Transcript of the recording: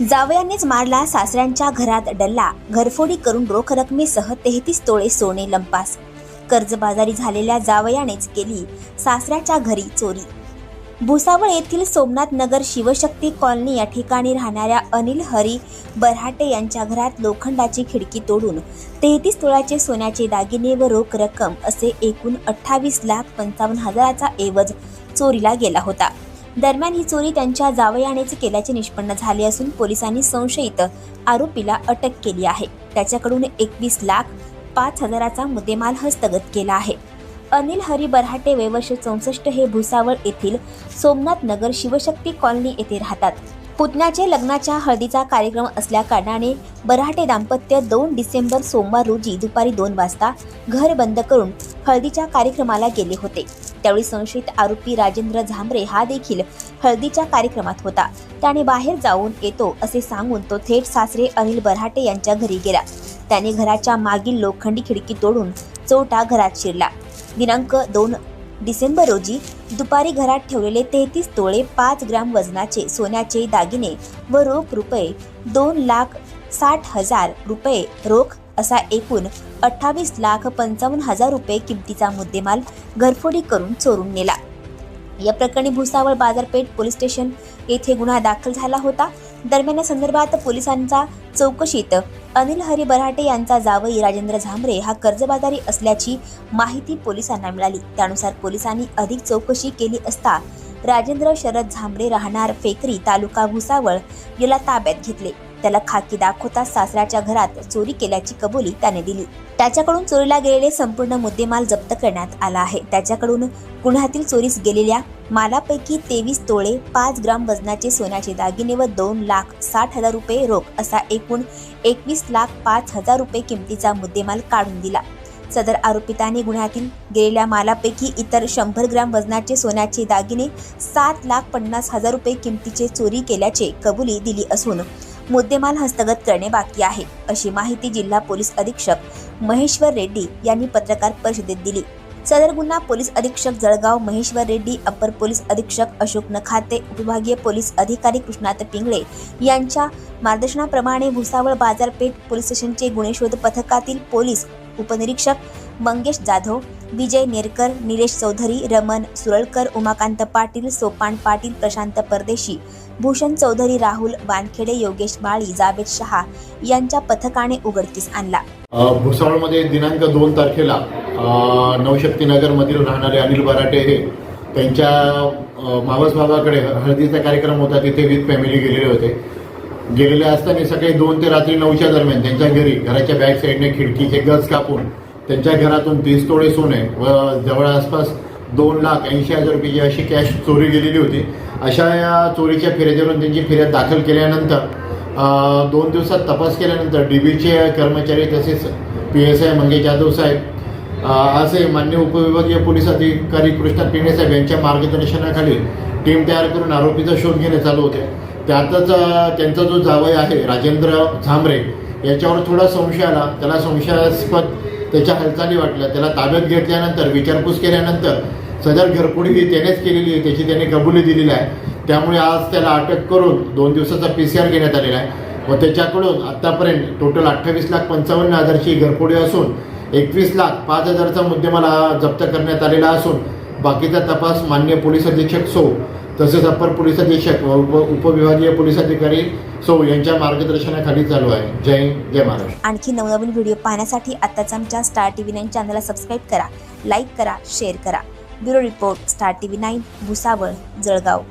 जावयानेच मारला सासऱ्यांच्या घरात डल्ला घरफोडी करून रोख रकमेसह तेहतीस तोळे सोने लंपास. कर्जबाजारी झालेल्या जावयानेच केली सासऱ्याच्या घरी चोरी. भुसावळ येथील सोमनाथ नगर शिवशक्ती कॉलनी या ठिकाणी राहणाऱ्या अनिल हरी बरहाटे यांच्या घरात लोखंडाची खिडकी तोडून तेहतीस तोळ्याचे सोन्याचे दागिने व रोख रक्कम असे एकूण अठ्ठावीस लाख पंचावन्न हजाराचा ऐवज चोरीला गेला होता. दरम्यान ही चोरी त्यांच्या जावयानेच केल्याचे निष्पन्न झाले असून पोलिसांनी संशयित आरोपीला अटक केली आहे. त्याच्याकडून एकवीस लाख पाच हजाराचा मुद्देमाल हस्तगत केला आहे. अनिल हरी बऱ्हाटे वयवर्ष चौसष्ट हे भुसावळ येथील सोमनाथ नगर शिवशक्ती कॉलनी येथे राहतात. पुतण्याचे लग्नाच्या हळदीचा कार्यक्रम असल्या कारणाने बऱ्हाटे दाम्पत्य दोन डिसेंबर सोमवार रोजी दुपारी दोन वाजता घर बंद करून हळदीच्या कार्यक्रमाला गेले होते. त्यावेळी संशयित आरोपी राजेंद्र झांबरे हा देखील हळदीच्या कार्यक्रमात होता. त्याने बाहेर जाऊन येतो असे सांगून तो थेट सासरे अनिल बऱ्हाटे यांच्या घरी गेला. त्याने घराच्या मागील लोखंडी खिडकी तोडून चोटा घरात शिरला. दिनांक दोन डिसेंबर रोजी दुपारी घरात ठेवलेले तेहतीस तोळे पाच ग्राम वजनाचे सोन्याचे दागिने व रोख रुपये दोन लाख साठ हजार रुपये रोख असा एकूण अठ्ठावीस लाख पंचावन्न हजार रुपये किमतीचा मुद्देमाल घरफोडी करून चोरून नेला. या प्रकरणी भुसावळ बाजारपेठ पोलीस स्टेशन येथे गुन्हा दाखल झाला होता. दरम्यान या संदर्भात पोलिसांचा चौकशीत अनिल हरी बराटे यांचा जावई राजेंद्र झांबरे हा कर्जबाजारी असल्याची माहिती पोलिसांना मिळाली. त्यानुसार पोलिसांनी अधिक चौकशी केली असता राजेंद्र शरद झांबरे राहणार फेकरी तालुका भुसावळ याला ताब्यात घेतले. त्याला खाकी दाखवता सासऱ्याच्या घरात चोरी केल्याची कबुली त्याने दिली. त्याच्याकडून चोरीला गेलेले संपूर्ण मुद्देमाल जप्त करण्यात आला आहे. त्याच्याकडून गुन्ह्यातील चोरीस गेलेल्या मालापैकी तेवीस तोळे पाच ग्राम वजनाचे सोन्याचे दागिने व दोन लाख साठ हजार रुपये रोख असा एकूण एकवीस लाख पाच हजार रुपये किमतीचा मुद्देमाल काढून दिला. सदर आरोपितांनी गुन्ह्यातील गेलेल्या मालापैकी इतर शंभर ग्राम वजनाचे सोन्याचे दागिने सात लाख पन्नास हजार रुपये किमतीचे चोरी केल्याचे कबुली दिली असून मुद्देमाल हस्तगत करणे बाकी आहे अशी माहिती जिल्हा पोलीस अधीक्षक महेश्वर रेड्डी यांनी पत्रकार परिषदेत दिली. सदर गुन्हा पोलीस अधीक्षक जळगाव महेश्वर रेड्डी अपर पोलीस अधीक्षक अशोक नखाते उपविभागीय पोलीस अधिकारी कृष्णात पिंगळे यांच्या मार्गदर्शनाप्रमाणे भुसावळ बाजारपेठ पोलीस स्टेशनचे गुन्हेशोध पथकातील पोलीस उपनिरीक्षक मंगेश जाधव विजय नेरकर निलेश चौधरी रमन सुरळकर उमाकांत पाटील सोपान पाटील प्रशांत परदेशी भूषण चौधरी राहुल वानखेडे योगेश माळी जावेद शहा यांच्या पथकाने उघडकीस आणला. भुसावळमध्ये दिनांक दोन तारखेला नवशक्तीनगरमधील राहणारे अनिल बराटे हे त्यांच्या मावस भावाकडे हळदीचा कार्यक्रम होता तिथे विथ फॅमिली गेलेले होते. गेलेले असताना सकाळी दोन ते रात्री नऊच्या दरम्यान त्यांच्या घरी घराच्या बॅक साईडने खिडकीचे गज कापून त्यांच्या घरातून तीस तोळे सोने व जवळ आसपास दोन लाख ऐंशी हजार रुपयाची अशी कॅश चोरी गेलेली होती. अशा या चोरीच्या फिर्यादीवरून त्यांची फिर्याद दाखल केल्यानंतर दोन दिवसात तपास केल्यानंतर डी बीचे कर्मचारी तसेच P S I Mangesh Jadhav साहेब असे मान्य उपविभागीय पोलीस अधिकारी कृष्णा पिंगे साहेब यांच्या मार्गदर्शनाखाली टीम तयार करून आरोपीचा शोध घेणे चालू होते. त्यातच त्यांचा जो जावई आहे राजेंद्र झांबरे याच्यावर थोडा संशय आला. त्याला संशयास्पद त्याच्या हालचाली वाटल्या. त्याला ताब्यात घेतल्यानंतर विचारपूस केल्यानंतर सदर घरफोडी ही त्यानेच केलेली आहे. त्याची त्याने कबुली दिलेली आहे. त्यामुळे आज त्याला अटक करून दोन दिवसाचा पी सी आर घेण्यात आलेला आहे. व त्याच्याकडून आत्तापर्यंत टोटल अठ्ठावीस लाख पंचावन्न हजारची घरपुडी असून एकवीस लाख पाच हजारचा मुद्देमाल जप्त करण्यात आलेला असून बाकीचा तपास मान्य पोलीस अधीक्षक सो तसेच अप्पर पोलीस अधीक्षक व उप उपविभागीय पोलीस अधिकारी सौ यांच्या मार्गदर्शनाखाली चालू आहे. जय हिंद, जय महाराष्ट्र. आणखी नवनवीन व्हिडिओ पाहण्यासाठी आत्ताच आमच्या स्टार टी व्ही नाईन चॅनलला सबस्क्राईब करा लाईक करा शेअर करा. Bureau report star T V nine Bhusawal Jalgaon.